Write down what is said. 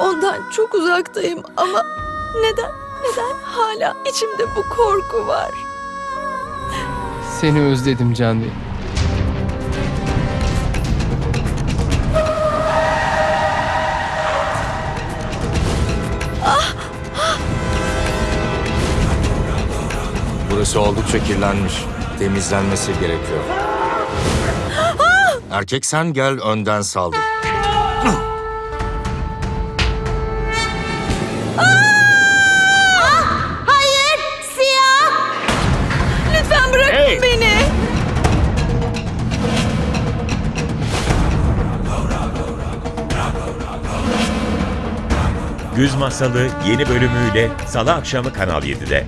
Ondan çok uzaktayım ama neden, neden hala içimde bu korku var? Seni özledim Canvi. Burası oldukça kirlenmiş. Temizlenmesi gerekiyor. Erkek sen gel önden saldır. Hayır, siyah. Lütfen bırakın Hey! beni. Güz Masalı yeni bölümüyle Salı akşamı Kanal 7'de.